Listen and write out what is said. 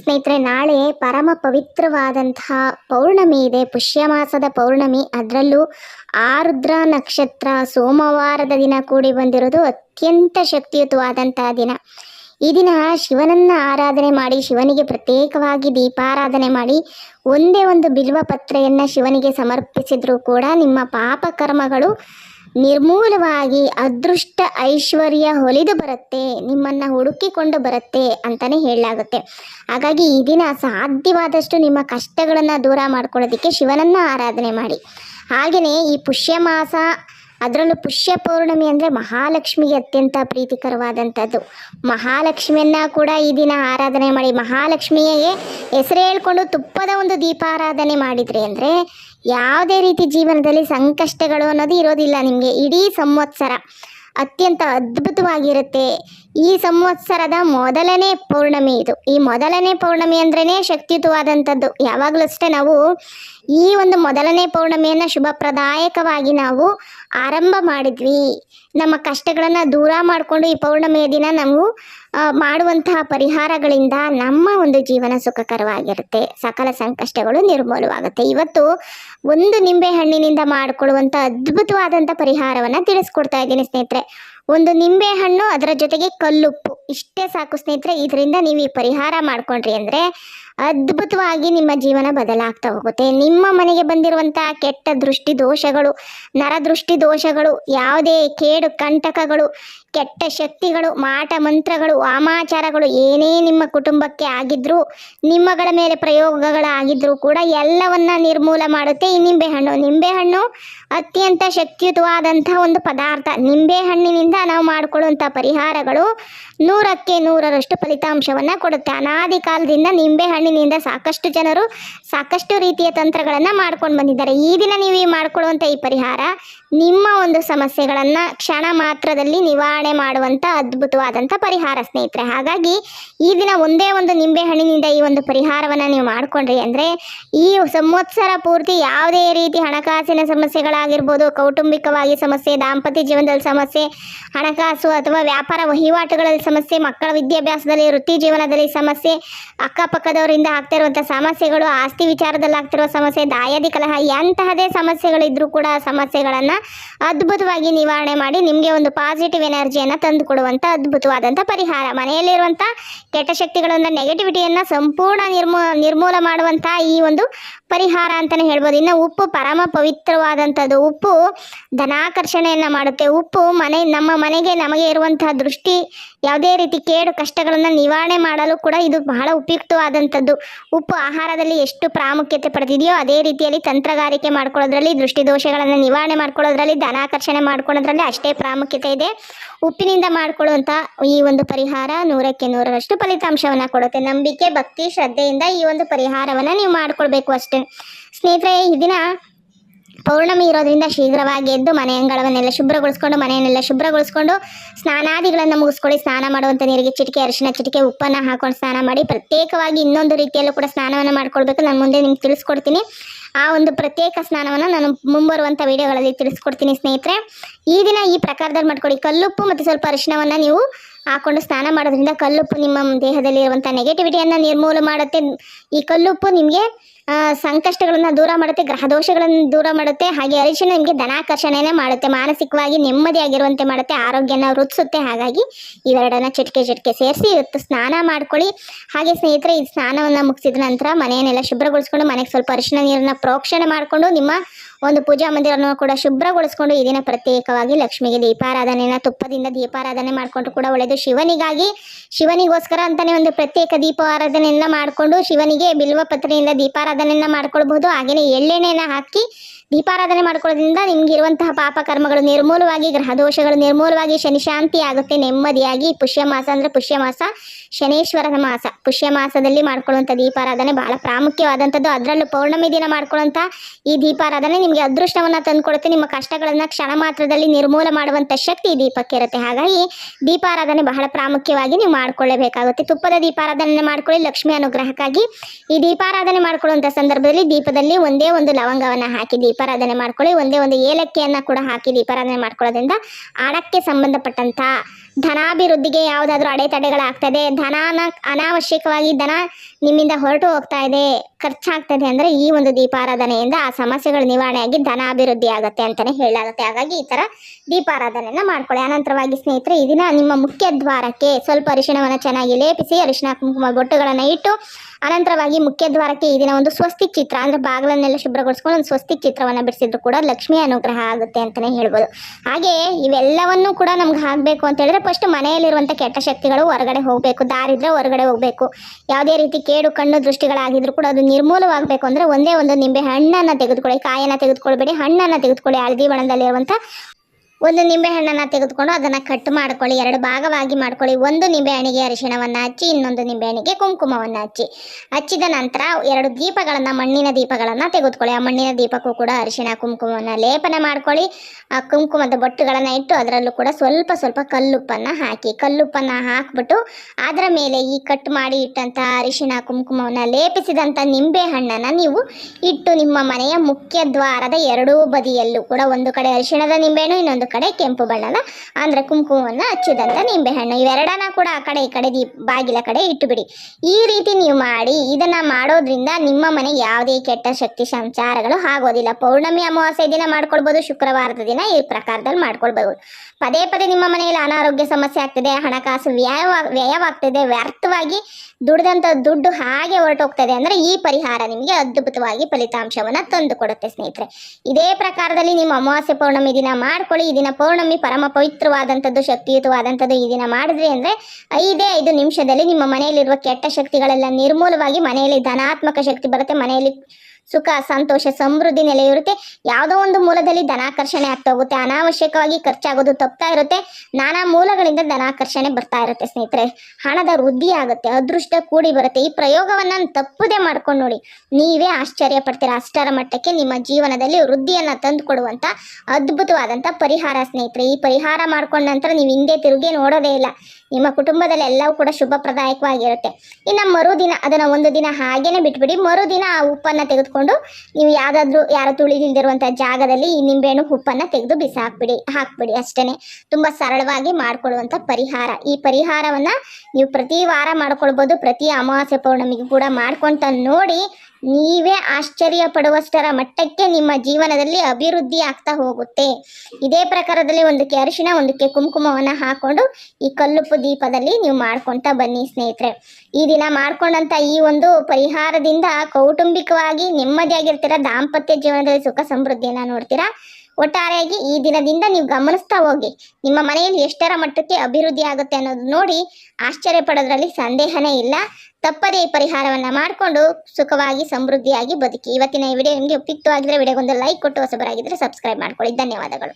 ಸ್ನೇಹಿತರೆ, ನಾಳೆ ಪರಮ ಪವಿತ್ರವಾದಂತಹ ಪೌರ್ಣಮಿ ಇದೆ. ಪುಷ್ಯ ಮಾಸದ ಪೌರ್ಣಮಿ. ಅದರಲ್ಲೂ ಆರುದ್ರ ನಕ್ಷತ್ರ ಸೋಮವಾರದ ದಿನ ಕೂಡಿ ಬಂದಿರೋದು ಅತ್ಯಂತ ಶಕ್ತಿಯುತವಾದಂತಹ ದಿನ. ಈ ದಿನ ಶಿವನನ್ನ ಆರಾಧನೆ ಮಾಡಿ, ಶಿವನಿಗೆ ಪ್ರತ್ಯೇಕವಾಗಿ ದೀಪಾರಾಧನೆ ಮಾಡಿ, ಒಂದೇ ಒಂದು ಬಿಲ್ವ ಪತ್ರೆಯನ್ನು ಶಿವನಿಗೆ ಸಮರ್ಪಿಸಿದರೂ ಕೂಡ ನಿಮ್ಮ ಪಾಪ ಕರ್ಮಗಳು ನಿರ್ಮೂಲವಾಗಿ ಅದೃಷ್ಟ ಐಶ್ವರ್ಯ ಹೊಲಿದು ಬರುತ್ತೆ, ನಿಮ್ಮನ್ನು ಹುಡುಕಿಕೊಂಡು ಬರುತ್ತೆ ಅಂತಲೇ ಹೇಳಲಾಗುತ್ತೆ. ಹಾಗಾಗಿ ಈ ದಿನ ಸಾಧ್ಯವಾದಷ್ಟು ನಿಮ್ಮ ಕಷ್ಟಗಳನ್ನು ದೂರ ಮಾಡ್ಕೊಳ್ಳೋದಕ್ಕೆ ಶಿವನನ್ನು ಆರಾಧನೆ ಮಾಡಿ. ಹಾಗೆಯೇ ಈ ಪುಷ್ಯ ಮಾಸ ಅದರಲ್ಲೂ ಪುಷ್ಯ ಪೌರ್ಣಮಿ ಅಂದರೆ ಮಹಾಲಕ್ಷ್ಮಿಗೆ ಅತ್ಯಂತ ಪ್ರೀತಿಕರವಾದಂಥದ್ದು. ಮಹಾಲಕ್ಷ್ಮಿಯನ್ನು ಕೂಡ ಈ ದಿನ ಆರಾಧನೆ ಮಾಡಿ ಮಹಾಲಕ್ಷ್ಮಿಯೇ ಹೆಸರು ಹೇಳ್ಕೊಂಡು ತುಪ್ಪದ ಒಂದು ದೀಪಾರಾಧನೆ ಮಾಡಿದರೆ ಅಂದರೆ ಯಾವುದೇ ರೀತಿ ಜೀವನದಲ್ಲಿ ಸಂಕಷ್ಟಗಳು ಅನ್ನೋದು ಇರೋದಿಲ್ಲ ನಿಮಗೆ. ಇಡೀ ಸಂವತ್ಸರ ಅತ್ಯಂತ ಅದ್ಭುತವಾಗಿರುತ್ತೆ. ಈ ಸಂವತ್ಸರದ ಮೊದಲನೇ ಪೌರ್ಣಮಿ ಇದು. ಈ ಮೊದಲನೇ ಪೌರ್ಣಮಿ ಅಂದ್ರೇ ಶಕ್ತಿಯುತವಾದಂಥದ್ದು. ಯಾವಾಗಲೂ ಅಷ್ಟೇ ನಾವು ಈ ಒಂದು ಮೊದಲನೇ ಪೌರ್ಣಮಿಯನ್ನು ಶುಭಪ್ರದಾಯಕವಾಗಿ ನಾವು ಆರಂಭ ಮಾಡಿದ್ವಿ. ನಮ್ಮ ಕಷ್ಟಗಳನ್ನು ದೂರ ಮಾಡಿಕೊಂಡು ಈ ಪೌರ್ಣಮಿಯ ದಿನ ನಾವು ಮಾಡುವಂತಹ ಪರಿಹಾರಗಳಿಂದ ನಮ್ಮ ಒಂದು ಜೀವನ ಸುಖಕರವಾಗಿರುತ್ತೆ. ಸಕಲ ಸಂಕಷ್ಟಗಳು ನಿರ್ಮೂಲವಾಗುತ್ತೆ. ಇವತ್ತು ಒಂದು ನಿಂಬೆ ಹಣ್ಣಿನಿಂದ ಮಾಡಿಕೊಳ್ಳುವಂಥ ಅದ್ಭುತವಾದಂಥ ಪರಿಹಾರವನ್ನು ತಿಳಿಸ್ಕೊಡ್ತಾ ಇದ್ದೀನಿ ಸ್ನೇಹಿತರೆ. ಒಂದು ನಿಂಬೆ ಹಣ್ಣು ಅದರ ಜೊತೆಗೆ ಕಲ್ಲುಪ್ಪು. ಇಷ್ಟೇ ಸಾಕು ಸ್ನೇಹಿತರೆ, ಇದರಿಂದ ನೀವು ಈ ಪರಿಹಾರ ಮಾಡ್ಕೊಂಡ್ರಿ ಅಂದರೆ ಅದ್ಭುತವಾಗಿ ನಿಮ್ಮ ಜೀವನ ಬದಲಾಗ್ತಾ ಹೋಗುತ್ತೆ. ನಿಮ್ಮ ಮನೆಗೆ ಬಂದಿರುವಂತಹ ಕೆಟ್ಟ ದೃಷ್ಟಿ ದೋಷಗಳು ನರದೃಷ್ಟಿ ದೋಷಗಳು, ಯಾವುದೇ ಕೇಡು ಕಂಟಕಗಳು, ಕೆಟ್ಟ ಶಕ್ತಿಗಳು, ಮಾಟ ಮಂತ್ರಗಳು, ವಾಮಾಚಾರಗಳು ಏನೇ ನಿಮ್ಮ ಕುಟುಂಬಕ್ಕೆ ಆಗಿದ್ರೂ, ನಿಮ್ಮಗಳ ಮೇಲೆ ಪ್ರಯೋಗಗಳಾಗಿದ್ರೂ ಕೂಡ ಎಲ್ಲವನ್ನ ನಿರ್ಮೂಲ ಮಾಡುತ್ತೆ ಈ ನಿಂಬೆಹಣ್ಣು. ನಿಂಬೆಹಣ್ಣು ಅತ್ಯಂತ ಶಕ್ತಿಯುತವಾದಂತಹ ಒಂದು ಪದಾರ್ಥ. ನಿಂಬೆಹಣ್ಣಿನಿಂದ ನಾವು ಮಾಡಿಕೊಳ್ಳುವಂಥ ಪರಿಹಾರಗಳು ನೂರಕ್ಕೆ ನೂರರಷ್ಟು ಫಲಿತಾಂಶವನ್ನು ಕೊಡುತ್ತೆ. ಅನಾದಿ ಕಾಲದಿಂದ ನಿಂಬೆಹಣ್ಣಿನಿಂದ ಸಾಕಷ್ಟು ಜನರು ಸಾಕಷ್ಟು ರೀತಿಯ ತಂತ್ರಗಳನ್ನು ಮಾಡ್ಕೊಂಡು ಬಂದಿದ್ದಾರೆ. ಈ ದಿನ ನೀವು ಈ ಮಾಡ್ಕೊಳ್ಳುವಂಥ ಈ ಪರಿಹಾರ ನಿಮ್ಮ ಒಂದು ಸಮಸ್ಯೆಗಳನ್ನು ಕ್ಷಣ ಮಾತ್ರದಲ್ಲಿ ನಿವಾರಣೆ ಮಾಡುವಂಥ ಅದ್ಭುತವಾದಂಥ ಪರಿಹಾರ, ಸ್ನೇಹಿತರೆ. ಹಾಗಾಗಿ ಈ ದಿನ ಒಂದೇ ಒಂದು ನಿಂಬೆ ಹಣ್ಣಿನಿಂದ ಈ ಒಂದು ಪರಿಹಾರವನ್ನು ನೀವು ಮಾಡಿಕೊಂಡ್ರಿ ಅಂದರೆ ಈ ಸಂವತ್ಸರ ಪೂರ್ತಿ ಯಾವುದೇ ರೀತಿ ಹಣಕಾಸಿನ ಸಮಸ್ಯೆಗಳಾಗಿರ್ಬೋದು, ಕೌಟುಂಬಿಕವಾಗಿ ಸಮಸ್ಯೆ, ದಾಂಪತ್ಯ ಜೀವನದಲ್ಲಿ ಸಮಸ್ಯೆ, ಹಣಕಾಸು ಅಥವಾ ವ್ಯಾಪಾರ ವಹಿವಾಟುಗಳಲ್ಲಿ ಸಮಸ್ಯೆ, ಮಕ್ಕಳ ವಿದ್ಯಾಭ್ಯಾಸದಲ್ಲಿ, ವೃತ್ತಿ ಜೀವನದಲ್ಲಿ ಸಮಸ್ಯೆ ಅಕ್ಕಪಕ್ಕದವರಿಂದ ಆಗ್ತಾ ಇರುವಂಥ ಸಮಸ್ಯೆಗಳು, ಆಸ್ತಿ ವಿಚಾರದಲ್ಲಿ ಆಗ್ತಿರುವ ಸಮಸ್ಯೆ, ದಾಯಾದಿ ಕಲಹ, ಎಂತಹದೇ ಸಮಸ್ಯೆಗಳಿದ್ರೂ ಕೂಡ ಸಮಸ್ಯೆಗಳನ್ನ ಅದ್ಭುತವಾಗಿ ನಿವಾರಣೆ ಮಾಡಿ ನಿಮಗೆ ಒಂದು ಪಾಸಿಟಿವ್ ಎನರ್ಜಿಯನ್ನು ತಂದು ಕೊಡುವಂಥ ಅದ್ಭುತವಾದಂಥ ಪರಿಹಾರ. ಮನೆಯಲ್ಲಿರುವಂಥ ಕೆಟ್ಟ ಶಕ್ತಿಗಳನ್ನ ನೆಗೆಟಿವಿಟಿಯನ್ನು ಸಂಪೂರ್ಣ ನಿರ್ಮೂ, ನಿರ್ಮೂಲ ಮಾಡುವಂಥ ಈ ಒಂದು ಪರಿಹಾರ ಅಂತಲೇ ಹೇಳ್ಬೋದು. ಇನ್ನು ಉಪ್ಪು ಪರಮ ಪವಿತ್ರವಾದಂಥದ್ದು. ಉಪ್ಪು ಧನಾಕರ್ಷಣೆಯನ್ನು ಮಾಡುತ್ತೆ. ಉಪ್ಪು ಮನೆ, ನಮ್ಮ ಮನೆಗೆ ನಮಗೆ ಇರುವಂತಹ ದೃಷ್ಟಿ ಯಾವುದೇ ರೀತಿ ಕೇಡು ಕಷ್ಟಗಳನ್ನು ನಿವಾರಣೆ ಮಾಡಲು ಕೂಡ ಇದು ಬಹಳ ಉಪಯುಕ್ತವಾದಂಥದ್ದು. ಉಪ್ಪು ಆಹಾರದಲ್ಲಿ ಎಷ್ಟು ಪ್ರಾಮುಖ್ಯತೆ ಪಡೆದಿದೆಯೋ ಅದೇ ರೀತಿಯಲ್ಲಿ ತಂತ್ರಗಾರಿಕೆ ಮಾಡ್ಕೊಳ್ಳೋದ್ರಲ್ಲಿ, ದೃಷ್ಟಿದೋಷಗಳನ್ನು ನಿವಾರಣೆ ಮಾಡ್ಕೊಳ್ಳೋದ್ರಲ್ಲಿ, ಧನಾಕರ್ಷಣೆ ಮಾಡ್ಕೊಳ್ಳೋದ್ರಲ್ಲಿ ಅಷ್ಟೇ ಪ್ರಾಮುಖ್ಯತೆ ಇದೆ. ಉಪ್ಪಿನಿಂದ ಮಾಡಿಕೊಳ್ಳುವಂಥ ಈ ಒಂದು ಪರಿಹಾರ ನೂರಕ್ಕೆ ನೂರರಷ್ಟು ಫಲಿತಾಂಶವನ್ನು ಕೊಡುತ್ತೆ. ನಂಬಿಕೆ, ಭಕ್ತಿ, ಶ್ರದ್ಧೆಯಿಂದ ಈ ಒಂದು ಪರಿಹಾರವನ್ನು ನೀವು ಮಾಡ್ಕೊಳ್ಬೇಕು ಅಷ್ಟೇ. ಸ್ನೇಹಿತರೆ, ಈ ದಿನ ಪೌರ್ಣಮಿ ಇರೋದ್ರಿಂದ ಶೀಘ್ರವಾಗಿ ಎದ್ದು ಮನೆ ಅಂಗಳವನ್ನೆಲ್ಲ ಶುಭ್ರಗೊಳಿಸ್ಕೊಂಡು, ಮನೆಯನ್ನೆಲ್ಲ ಶುಭ್ರಗೊಳಿಸ್ಕೊಂಡು ಸ್ನಾನಾದಿಗಳನ್ನು ಮುಗಿಸ್ಕೊಳ್ಳಿ. ಸ್ನಾನ ಮಾಡುವಂಥ ನೀರಿಗೆ ಚಿಟಿಕೆ, ಅರಿಶಿನ, ಚಿಟಿಕೆ, ಉಪ್ಪನ್ನು ಹಾಕೊಂಡು ಸ್ನಾನ ಮಾಡಿ, ಪ್ರತ್ಯೇಕವಾಗಿ ಇನ್ನೊಂದು ರೀತಿಯಲ್ಲೂ ಕೂಡ ಸ್ನಾನವನ್ನು ಮಾಡ್ಕೊಳ್ಬೇಕು. ನಾನು ಮುಂದೆ ನಿಮ್ಗೆ ತಿಳಿಸ್ಕೊಡ್ತೀನಿ. ಆ ಒಂದು ಪ್ರತ್ಯೇಕ ಸ್ನಾನವನ್ನು ನಾನು ಮುಂಬರುವಂಥ ವಿಡಿಯೋಗಳಲ್ಲಿ ತಿಳಿಸ್ಕೊಡ್ತೀನಿ ಸ್ನೇಹಿತರೆ. ಈ ದಿನ ಈ ಪ್ರಕಾರದಲ್ಲಿ ಮಾಡ್ಕೊಳ್ಳಿ. ಕಲ್ಲುಪ್ಪು ಮತ್ತು ಸ್ವಲ್ಪ ಅರಿಶಿನವನ್ನು ನೀವು ಹಾಕೊಂಡು ಸ್ನಾನ ಮಾಡೋದ್ರಿಂದ ಕಲ್ಲುಪ್ಪು ನಿಮ್ಮ ದೇಹದಲ್ಲಿ ಇರುವಂಥ ನೆಗೆಟಿವಿಟಿಯನ್ನು ನಿರ್ಮೂಲ ಮಾಡುತ್ತೆ. ಈ ಕಲ್ಲುಪ್ಪು ನಿಮಗೆ ಸಂಕಷ್ಟಗಳನ್ನು ದೂರ ಮಾಡುತ್ತೆ, ಗ್ರಹ ದೋಷಗಳನ್ನು ದೂರ ಮಾಡುತ್ತೆ, ಹಾಗೆ ಅರಿಶಿನ ನಿಮಗೆ ಧನಾಕರ್ಷಣೆನೇ ಮಾಡುತ್ತೆ, ಮಾನಸಿಕವಾಗಿ ನೆಮ್ಮದಿಯಾಗಿರುವಂತೆ ಮಾಡುತ್ತೆ, ಆರೋಗ್ಯನ ವೃದ್ಧಿಸುತ್ತೆ. ಹಾಗಾಗಿ ಇವೆರಡನ್ನ ಚಿಟಿಕೆ ಚಿಟಿಕೆ ಸೇರಿಸಿ ಇವತ್ತು ಸ್ನಾನ ಮಾಡ್ಕೊಳ್ಳಿ. ಹಾಗೆ ಸ್ನೇಹಿತರೆ, ಈ ಸ್ನಾನವನ್ನು ಮುಗಿಸಿದ ನಂತರ ಮನೆಯನ್ನೆಲ್ಲ ಶುಭ್ರಗೊಳಿಸ್ಕೊಂಡು ಮನೆಗೆ ಸ್ವಲ್ಪ ಅರಿಶಿನ ನೀರನ್ನ ಪ್ರೋಕ್ಷಣೆ ಮಾಡಿಕೊಂಡು ನಿಮ್ಮ ಒಂದು ಪೂಜಾ ಮಂದಿರವನ್ನು ಕೂಡ ಶುಭ್ರಗೊಳಿಸಿಕೊಂಡು ಈ ದಿನ ಪ್ರತ್ಯೇಕವಾಗಿ ಲಕ್ಷ್ಮಿಗೆ ದೀಪಾರಾಧನೆನ ತುಪ್ಪದಿಂದ ದೀಪಾರಾಧನೆ ಮಾಡಿಕೊಂಡು ಕೂಡ ಒಳ್ಳೆಯದು ಶಿವನಿಗಾಗಿ, ಶಿವನಿಗೋಸ್ಕರ ಅಂತಲೇ ಒಂದು ಪ್ರತ್ಯೇಕ ದೀಪಾರಾಧನೆಯನ್ನು ಮಾಡಿಕೊಂಡು ಶಿವನಿಗೆ ಬಿಲ್ವ ಪತ್ರೆಯಿಂದ ದೀಪಾರಾಧನೆಯನ್ನು ಮಾಡ್ಕೊಳ್ಬಹುದು. ಹಾಗೆಯೇ ಎಳ್ಳೆಣ್ಣೆಯನ್ನು ಹಾಕಿ ದೀಪಾರಾಧನೆ ಮಾಡ್ಕೊಳ್ಳೋದ್ರಿಂದ ನಿಮ್ಗೆ ಇರುವಂತಹ ಪಾಪ ಕರ್ಮಗಳು ನಿರ್ಮೂಲವಾಗಿ, ಗ್ರಹ ದೋಷಗಳು ನಿರ್ಮೂಲವಾಗಿ ಶನಿ ಶಾಂತಿ ಆಗುತ್ತೆ. ನೆಮ್ಮದಿಯಾಗಿ ಪುಷ್ಯ ಮಾಸ ಅಂದರೆ ಪುಷ್ಯ ಮಾಸ, ಶನೇಶ್ವರನ ಮಾಸ. ಪುಷ್ಯ ಮಾಸದಲ್ಲಿ ಮಾಡ್ಕೊಳ್ಳುವಂಥ ದೀಪಾರಾಧನೆ ಬಹಳ ಪ್ರಾಮುಖ್ಯವಾದಂಥದ್ದು. ಅದರಲ್ಲೂ ಪೌರ್ಣಮಿ ದಿನ ಮಾಡ್ಕೊಳ್ಳುವಂಥ ಈ ದೀಪಾರಾಧನೆ ನಿಮಗೆ ಅದೃಷ್ಟವನ್ನು ತಂದುಕೊಡುತ್ತೆ, ನಿಮ್ಮ ಕಷ್ಟಗಳನ್ನು ಕ್ಷಣ ಮಾತ್ರದಲ್ಲಿ ನಿರ್ಮೂಲ ಮಾಡುವಂಥ ಶಕ್ತಿ ದೀಪಕ್ಕೆ ಇರುತ್ತೆ. ಹಾಗಾಗಿ ದೀಪಾರಾಧನೆ ಬಹಳ ಪ್ರಾಮುಖ್ಯವಾಗಿ ನೀವು ಮಾಡಿಕೊಳ್ಳಬೇಕಾಗುತ್ತೆ. ತುಪ್ಪದ ದೀಪಾರಾಧನೆ ಮಾಡ್ಕೊಳ್ಳಿ, ಲಕ್ಷ್ಮಿ ಅನುಗ್ರಹಕ್ಕಾಗಿ. ಈ ದೀಪಾರಾಧನೆ ಮಾಡ್ಕೊಳ್ಳುವಂತ ಸಂದರ್ಭದಲ್ಲಿ ದೀಪದಲ್ಲಿ ಒಂದೇ ಒಂದು ಲವಂಗವನ್ನು ಹಾಕಿ ದೀಪಾರಾಧನೆ ಮಾಡ್ಕೊಳ್ಳಿ. ಒಂದೇ ಒಂದು ಏಲಕ್ಕಿಯನ್ನು ಕೂಡ ಹಾಕಿ ದೀಪಾರಾಧನೆ ಮಾಡ್ಕೊಳ್ಳೋದ್ರಿಂದ ಆಡಕ್ಕೆ ಸಂಬಂಧಪಟ್ಟಂಥ ಧನಾಭಿವೃದ್ಧಿಗೆ ಯಾವುದಾದ್ರೂ ಅಡೆತಡೆಗಳಾಗ್ತದೆ. ಧನಾನ ಅನಾವಶ್ಯಕವಾಗಿ ಧನ ನಿಮ್ಮಿಂದ ಹೊರಟು ಹೋಗ್ತಾ ಇದೆ. ಖರ್ಚಾಗ್ತದೆ ಅಂದರೆ ಈ ಒಂದು ದೀಪಾರಾಧನೆಯಿಂದ ಆ ಸಮಸ್ಯೆಗಳು ನಿವಾರಣೆಯಾಗಿ ಧನಾಭಿವೃದ್ಧಿ ಆಗುತ್ತೆ ಅಂತಲೇ ಹೇಳಾಗುತ್ತೆ ಹಾಗಾಗಿ ಈ ಥರ ದೀಪಾರಾಧನೆಯನ್ನ ಮಾಡ್ಕೊಳ್ಳಿ. ಅನಂತರವಾಗಿ ಸ್ನೇಹಿತರೆ, ಈ ದಿನ ನಿಮ್ಮ ಮುಖ್ಯ ದ್ವಾರಕ್ಕೆ ಸ್ವಲ್ಪ ಅರಿಶಿಣವನ್ನು ಚೆನ್ನಾಗಿ ಲೇಪಿಸಿ, ಅರಿಶಿಣ, ಕುಂಕುಮ ಬೊಟ್ಟುಗಳನ್ನು ಇಟ್ಟು ಅನಂತರವಾಗಿ ಮುಖ್ಯ ದ್ವಾರಕ್ಕೆ ಈ ದಿನ ಒಂದು ಸ್ವಸ್ತಿ ಚಿತ್ರ, ಅಂದರೆ ಬಾಗಿಲನ್ನೆಲ್ಲ ಶುಭ್ರಗೊಳಿಸ್ಕೊಂಡು ಒಂದು ಸ್ವಸ್ತಿ ಚಿತ್ರವನ್ನು ಬಿಡಿಸಿದ್ರು ಕೂಡ ಲಕ್ಷ್ಮಿ ಅನುಗ್ರಹ ಆಗುತ್ತೆ ಅಂತಲೇ ಹೇಳ್ಬೋದು. ಹಾಗೆ ಇವೆಲ್ಲವನ್ನೂ ಕೂಡ ನಮ್ಗೆ ಆಗಬೇಕು ಅಂತ ಹೇಳಿದ್ರೆ ಫಸ್ಟ್ ಮನೆಯಲ್ಲಿರುವಂಥ ಕೆಟ್ಟ ಶಕ್ತಿಗಳು ಹೊರಗಡೆ ಹೋಗಬೇಕು. ದಾರಿದ್ರೆ ಹೊರಗಡೆ ಹೋಗಬೇಕು. ಯಾವುದೇ ರೀತಿ ಕೇಡು, ಕಣ್ಣು ದೃಷ್ಟಿಗಳಾಗಿದ್ರು ಕೂಡ ಅದು ನಿರ್ಮೂಲವಾಗಬೇಕು ಅಂದರೆ ಒಂದೇ ಒಂದು ನಿಂಬೆ ಹಣ್ಣನ್ನು ತೆಗೆದುಕೊಳ್ಳಿ ಕಾಯನ್ನು ತೆಗೆದುಕೊಳ್ಬೇಡಿ ಹಣ್ಣನ್ನು ತೆಗೆದುಕೊಳ್ಳಿ ಹಳದಿ ಬಣ್ಣದಲ್ಲಿರುವಂಥ ಒಂದು ನಿಂಬೆ ಹಣ್ಣನ್ನು ತೆಗೆದುಕೊಂಡು ಅದನ್ನು ಕಟ್ ಮಾಡ್ಕೊಳ್ಳಿ, ಎರಡು ಭಾಗವಾಗಿ ಮಾಡ್ಕೊಳ್ಳಿ. ಒಂದು ನಿಂಬೆ ಹಣ್ಣಿಗೆ ಅರಿಶಿಣವನ್ನು ಹಚ್ಚಿ, ಇನ್ನೊಂದು ನಿಂಬೆ ಹಣ್ಣಿಗೆ ಕುಂಕುಮವನ್ನು ಹಚ್ಚಿ. ಹಚ್ಚಿದ ನಂತರ ಎರಡು ದೀಪಗಳನ್ನು, ಮಣ್ಣಿನ ದೀಪಗಳನ್ನು ತೆಗೆದುಕೊಳ್ಳಿ. ಆ ಮಣ್ಣಿನ ದೀಪಕ್ಕೂ ಕೂಡ ಅರಿಶಿಣ, ಕುಂಕುಮವನ್ನ ಲೇಪನ ಮಾಡ್ಕೊಳ್ಳಿ. ಆ ಕುಂಕುಮದ ಬೊಟ್ಟುಗಳನ್ನು ಇಟ್ಟು ಅದರಲ್ಲೂ ಕೂಡ ಸ್ವಲ್ಪ ಸ್ವಲ್ಪ ಕಲ್ಲುಪ್ಪನ್ನು ಹಾಕಿ, ಕಲ್ಲುಪ್ಪನ್ನು ಹಾಕ್ಬಿಟ್ಟು ಅದರ ಮೇಲೆ ಈ ಕಟ್ ಮಾಡಿ ಇಟ್ಟಂತಹ ಅರಿಶಿಣ, ಕುಂಕುಮವನ್ನು ಲೇಪಿಸಿದಂಥ ನಿಂಬೆ ಹಣ್ಣನ್ನು ನೀವು ಇಟ್ಟು ನಿಮ್ಮ ಮನೆಯ ಮುಖ್ಯ ದ್ವಾರದ ಎರಡೂ ಬದಿಯಲ್ಲೂ ಕೂಡ ಒಂದು ಕಡೆ ಅರಿಶಿಣದ ನಿಂಬೆಹಣ್ಣು, ಇನ್ನೊಂದು ಕಡೆ ಕೆಂಪು ಬಣ್ಣನ, ಅಂದರೆ ಕುಂಕುಮವನ್ನು ಹಚ್ಚಿದಂಥ ನಿಂಬೆಹಣ್ಣು. ಇವೆರಡನ್ನ ಕೂಡ ಆ ಕಡೆ ಈ ಕಡೆ ದೀಪ ಬಾಗಿಲ ಕಡೆ ಇಟ್ಟುಬಿಡಿ. ಈ ರೀತಿ ನೀವು ಮಾಡಿ, ಇದನ್ನು ಮಾಡೋದ್ರಿಂದ ನಿಮ್ಮ ಮನೆ ಯಾವುದೇ ಕೆಟ್ಟ ಶಕ್ತಿ ಸಂಚಾರಗಳು ಆಗೋದಿಲ್ಲ. ಪೌರ್ಣಮಿ ಅಮಾವಾಸ್ಯೆ ದಿನ ಮಾಡ್ಕೊಳ್ಬೋದು, ಶುಕ್ರವಾರದ ದಿನ ಈ ಪ್ರಕಾರದಲ್ಲಿ ಮಾಡ್ಕೊಳ್ಬೋದು. ಪದೇ ಪದೇ ನಿಮ್ಮ ಮನೆಯಲ್ಲಿ ಅನಾರೋಗ್ಯ ಸಮಸ್ಯೆ ಆಗ್ತದೆ, ಹಣಕಾಸು ವ್ಯಯ ವ್ಯಯವಾಗ್ತದೆ, ವ್ಯರ್ಥವಾಗಿ ದುಡ್ದಂಥ ದುಡ್ಡು ಹಾಗೆ ಹೊರಟೋಗ್ತದೆ ಅಂದರೆ ಈ ಪರಿಹಾರ ನಿಮಗೆ ಅದ್ಭುತವಾಗಿ ಫಲಿತಾಂಶವನ್ನು ತಂದು ಕೊಡುತ್ತೆ ಸ್ನೇಹಿತರೆ. ಇದೇ ಪ್ರಕಾರದಲ್ಲಿ ನಿಮ್ಮ ಅಮಾವಾಸ್ಯೆ ಪೌರ್ಣಮಿ ದಿನ ಮಾಡ್ಕೊಳ್ಳಿ ದಿನ ಪೌರ್ಣಮಿ ಪರಮ ಪವಿತ್ರವಾದಂಥದ್ದು, ಶಕ್ತಿಯುತವಾದಂಥದ್ದು ಈ ದಿನ ಮಾಡಿದ್ರಿ ಅಂದರೆ ಐದೇ ಐದು ನಿಮಿಷದಲ್ಲಿ ನಿಮ್ಮ ಮನೆಯಲ್ಲಿರುವ ಕೆಟ್ಟ ಶಕ್ತಿಗಳೆಲ್ಲ ನಿರ್ಮೂಲವಾಗಿ ಮನೆಯಲ್ಲಿ ಧನಾತ್ಮಕ ಶಕ್ತಿ ಬರುತ್ತೆ. ಮನೆಯಲ್ಲಿ ಸುಖ, ಸಂತೋಷ, ಸಮೃದ್ಧಿ ನೆಲೆಯಿರುತ್ತೆ. ಯಾವುದೋ ಒಂದು ಮೂಲದಲ್ಲಿ ಧನಾಕರ್ಷಣೆ ಆಗ್ತಾ ಹೋಗುತ್ತೆ. ಅನಾವಶ್ಯಕವಾಗಿ ಖರ್ಚಾಗೋದು ತಪ್ತಾ ಇರುತ್ತೆ. ನಾನಾ ಮೂಲಗಳಿಂದ ಧನಾಕರ್ಷಣೆ ಬರ್ತಾ ಇರುತ್ತೆ ಸ್ನೇಹಿತರೆ. ಹಣದ ವೃದ್ಧಿ ಆಗುತ್ತೆ, ಅದೃಷ್ಟ ಕೂಡಿ ಬರುತ್ತೆ. ಈ ಪ್ರಯೋಗವನ್ನು ತಪ್ಪದೇ ಮಾಡ್ಕೊಂಡು ನೋಡಿ. ನೀವೇ ಆಶ್ಚರ್ಯ ಪಡ್ತೀರಾ? ಅಷ್ಟರ ಮಟ್ಟಕ್ಕೆ ನಿಮ್ಮ ಜೀವನದಲ್ಲಿ ವೃದ್ಧಿಯನ್ನು ತಂದು ಅದ್ಭುತವಾದಂತ ಅದ್ಭುತವಾದಂಥ ಪರಿಹಾರ ಸ್ನೇಹಿತರೆ. ಈ ಪರಿಹಾರ ಮಾಡ್ಕೊಂಡ ನಂತರ ನೀವು ಹಿಂದೆ ತಿರುಗಿ ನೋಡೋದೇ ಇಲ್ಲ. ನಿಮ್ಮ ಕುಟುಂಬದಲ್ಲಿ ಎಲ್ಲವೂ ಕೂಡ ಶುಭಪ್ರದಾಯಕವಾಗಿರುತ್ತೆ. ಇನ್ನು ಮರುದಿನ, ಅದನ್ನು ಒಂದು ದಿನ ಹಾಗೇನೆ ಬಿಟ್ಬಿಡಿ. ಮರುದಿನ ಆ ಉಪ್ಪನ್ನು ತೆಗೆದುಕೊಂಡು ನೀವು ಯಾವುದಾದ್ರೂ ಯಾರು ತುಳಿದಿಲ್ದಿರುವಂಥ ಜಾಗದಲ್ಲಿ ಈ ನಿಂಬೆಹಣ್ಣು ಉಪ್ಪನ್ನು ತೆಗೆದು ಬಿಸಾಕ್ಬಿಡಿ, ಹಾಕ್ಬಿಡಿ ಅಷ್ಟೇ ತುಂಬ ಸರಳವಾಗಿ ಮಾಡ್ಕೊಳ್ಳುವಂಥ ಪರಿಹಾರ. ಈ ಪರಿಹಾರವನ್ನು ನೀವು ಪ್ರತಿ ವಾರ ಮಾಡ್ಕೊಳ್ಬೋದು, ಪ್ರತಿ ಅಮಾವಾಸ್ಯೆ ಪೌರ್ಣಮಿಗೂ ಕೂಡ ಮಾಡ್ಕೊಂತ ನೋಡಿ ನೀವೇ ಆಶ್ಚರ್ಯ ಪಡುವಷ್ಟರ ಮಟ್ಟಕ್ಕೆ ನಿಮ್ಮ ಜೀವನದಲ್ಲಿ ಅಭಿವೃದ್ಧಿ ಆಗ್ತಾ ಹೋಗುತ್ತೆ. ಇದೇ ಪ್ರಕಾರದಲ್ಲಿ ಒಂದಕ್ಕೆ ಅರಿಶಿನ ಒಂದಕ್ಕೆ ಕುಂಕುಮವನ್ನು ಹಾಕೊಂಡು ಈ ಕಲ್ಲುಪ್ಪು ದೀಪದಲ್ಲಿ ನೀವು ಮಾಡ್ಕೊಳ್ತಾ ಬನ್ನಿ ಸ್ನೇಹಿತರೆ. ಈ ದಿನ ಮಾಡ್ಕೊಂಡಂಥ ಈ ಒಂದು ಪರಿಹಾರದಿಂದ ಕೌಟುಂಬಿಕವಾಗಿ ನೆಮ್ಮದಿಯಾಗಿರ್ತೀರ, ದಾಂಪತ್ಯ ಜೀವನದಲ್ಲಿ ಸುಖ ಸಮೃದ್ಧಿಯನ್ನ ನೋಡ್ತೀರಾ? ಒಟ್ಟಾರೆಯಾಗಿ ಈ ದಿನದಿಂದ ನೀವು ಗಮನಿಸ್ತಾ ಹೋಗಿ. ನಿಮ್ಮ ಮನೆಯಲ್ಲಿ ಎಷ್ಟರ ಮಟ್ಟಕ್ಕೆ ಅಭಿವೃದ್ಧಿ ಆಗುತ್ತೆ ಅನ್ನೋದು ನೋಡಿ ಆಶ್ಚರ್ಯ ಪಡೋದ್ರಲ್ಲಿ ಸಂದೇಹನೇ ಇಲ್ಲ. ತಪ್ಪದೇ ಈ ಪರಿಹಾರವನ್ನು ಮಾಡಿಕೊಂಡು ಸುಖವಾಗಿ ಸಮೃದ್ಧಿಯಾಗಿ ಬದುಕಿ. ಇವತ್ತಿನ ಈ ವಿಡಿಯೋ ನಿಮಗೆ ಉಪಯುಕ್ತವಾಗಿದ್ದರೆ ವಿಡಿಯೋಗೊಂದು ಲೈಕ್ ಕೊಟ್ಟು ಹೊಸಬರಾಗಿದ್ದರೆ ಸಬ್ಸ್ಕ್ರೈಬ್ ಮಾಡ್ಕೊಳ್ಳಿ. ಧನ್ಯವಾದಗಳು.